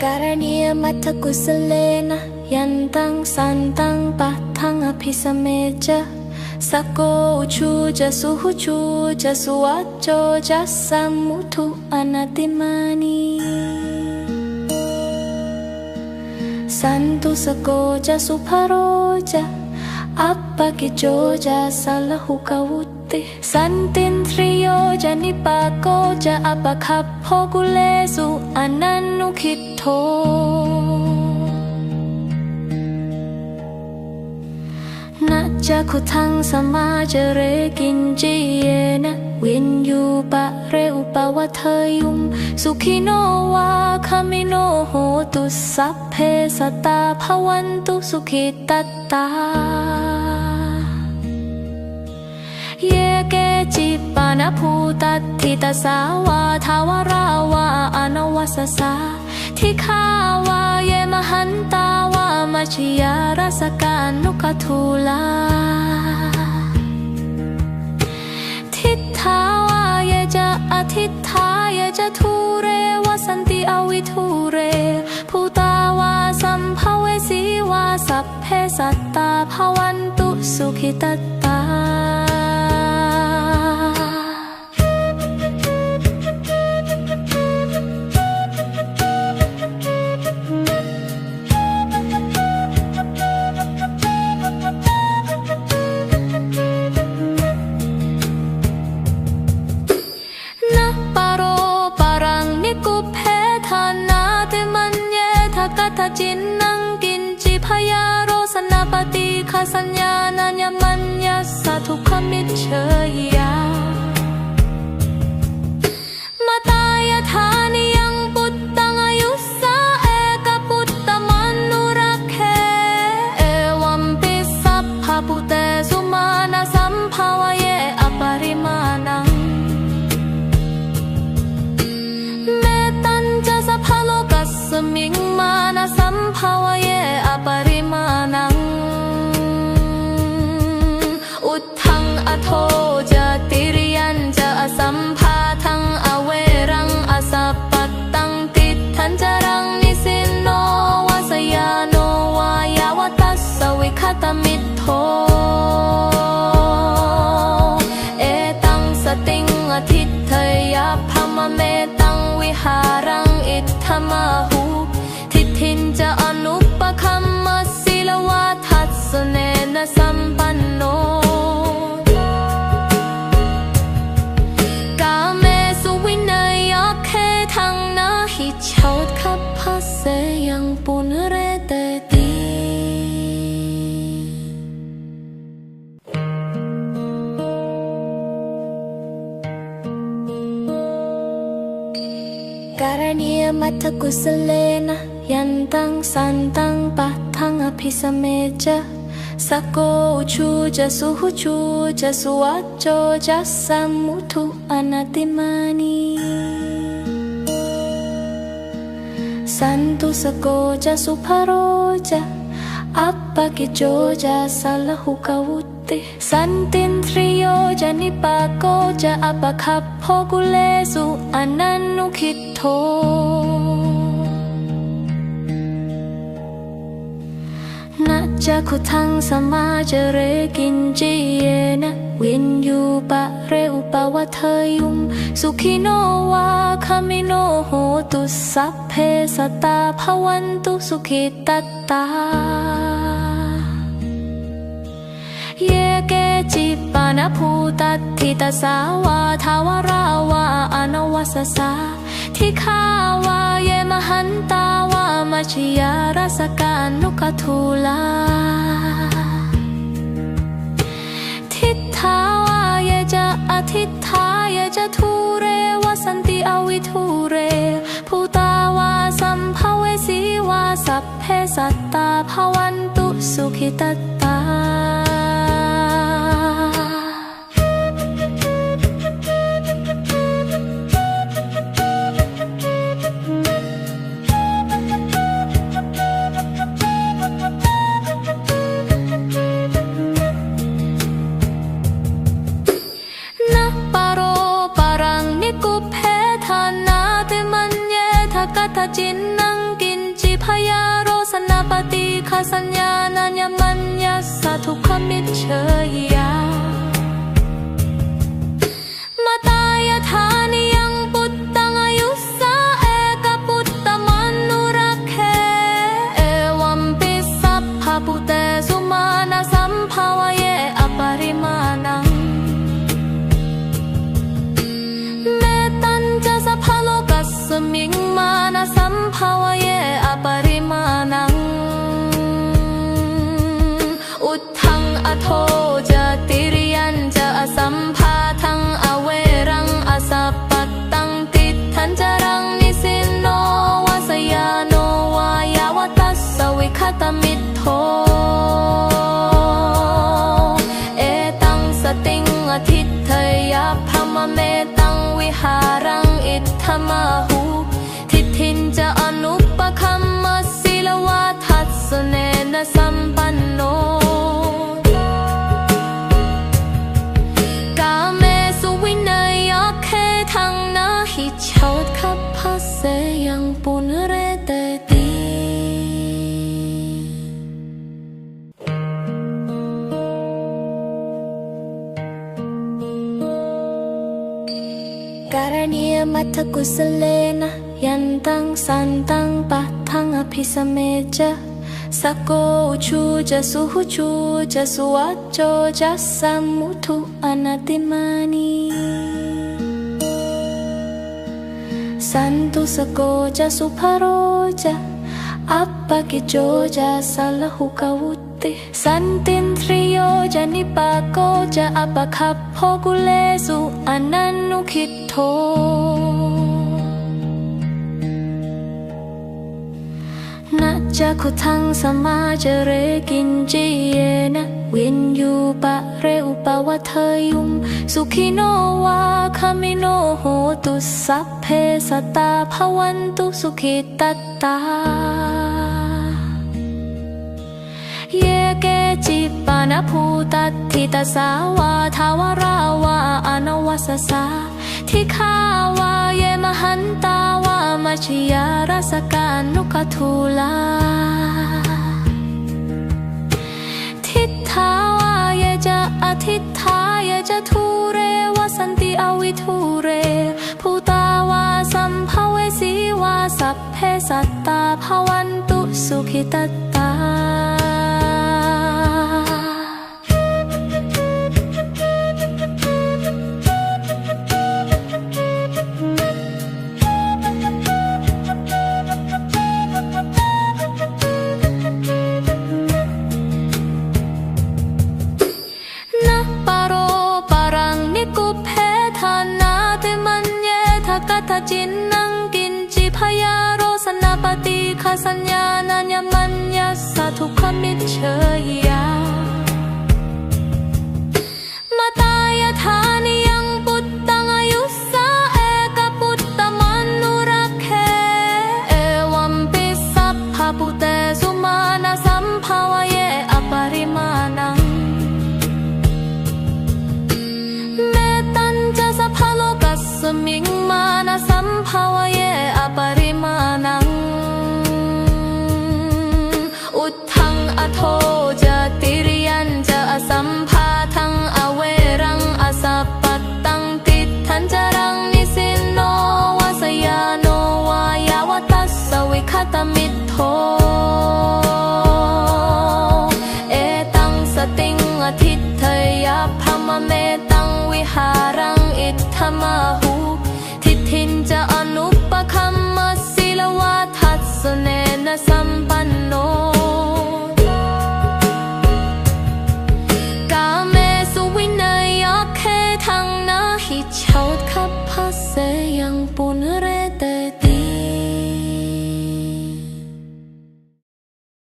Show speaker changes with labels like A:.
A: Karenia mataku selena Yantang santang patang api semeja Sako uchuja suhuchuja suwaco jasa mutu anatimani Santu sekoja suparoja Apa kijoja salah hukau. Kawuti Santin triyoja nipakoja Apa kaphogulesu ananu kitto นะจะคุทังสมาจะเรกินจีเยนะวินยูปะเรอุปวะเธอยุม สุขิโนวาคามิโนโหตุสัพเพสตาภวันตุสุขิตัตตา จิปานะภูตัทิตาสาวาทาวราวาอนวัสสาทิขาวาเยมหันตาวามัชยารสกานุคทูลาทิฏฐาวาเยจะอธิฏฐาเยจะทูเรวสันติอวิทูเรภูตาวาสัมภเวสีวาสัพเพสัตตาภวันตุสุขิตต จินนังกินจิพยาโรสนาปฏิคาสัญญานัญญมัญญาสาทุกขมิเชย Karena karaniya mata kusalena yantang santang batang api meja sako uchu suhu cuja suwacoja wacho jasa anatimani santu sako jasu apa kejoja salah hukau. ติสันตินทริโยจะนิปาโกจะอปคับโพกุเลสุอนันนุคิดโทนะจะคุทังสมาจะเรกินจิเยนะวินยูปะเรอุปะวะเทยุงสุขิโนวาคามิโนโหตุสัพเพสตาภวันตุสุขิตตา เยเกจิปานะภูตัตทิตาสาวาทาวราวาอนวัสสาทิขาวาเยมหันตาวามัชยารสกานุคทูลาทิฏฐาวาเยจะอธิฏฐาเยจะทูเรวสันติอวิทูเรภูตาวาสัมภเวสีวาสัพเพสัตตาภวันตุสุขิตต พยาโรสนาปฏิคาสัญญานัญญมัญญาสาทุกขมิเชยยามาตายทานิยังปุตตังอายุสาเอกปุตตมนุรักเขเอวัมปิสัพพะปุเต เมตังวิหารังอิทธมาหู ทิทินจะอนุปคัมมศิลวาทัสเนนสัมปันโนกาเมสุวินัยเคทังนาหิชดคับพเส มัทกุสเลนะยันตังสันตังปัทังอภิสเมจะสกโก ชูจะจะสุวัจโจจะสัมมุทุอนาติมานีสันตุสโกจะสุภโรกินตินทริโยจะนิปาโกจะอัปปคัพโพกุเลสุอนันนุคิตโทนะจะคุทังสมาจเรกินจีเยนะวินยูปะเรอุปวัทเทยุงสุขิโนวาคามิโนโหตุสัพเพสตตาภวันตุสุขิตตา เยเกจิปานะภูตัตทิตาสาวาทาวราวาอนวัสสาทิขาวาเยมหันตาวา มัชยารสกานุกทูลา ทิฏฐาวายจะอธิฏฐายจะทูเรวสันติอวิทูเรภูตาวาสัมภเวสีวาสัพเพสัตตาภวันตุสุขิตตา ทกัตจินนังกินจิพยาโรสนาปฏิคาสัญญานัญญมัญญาสาทุกขมิเชย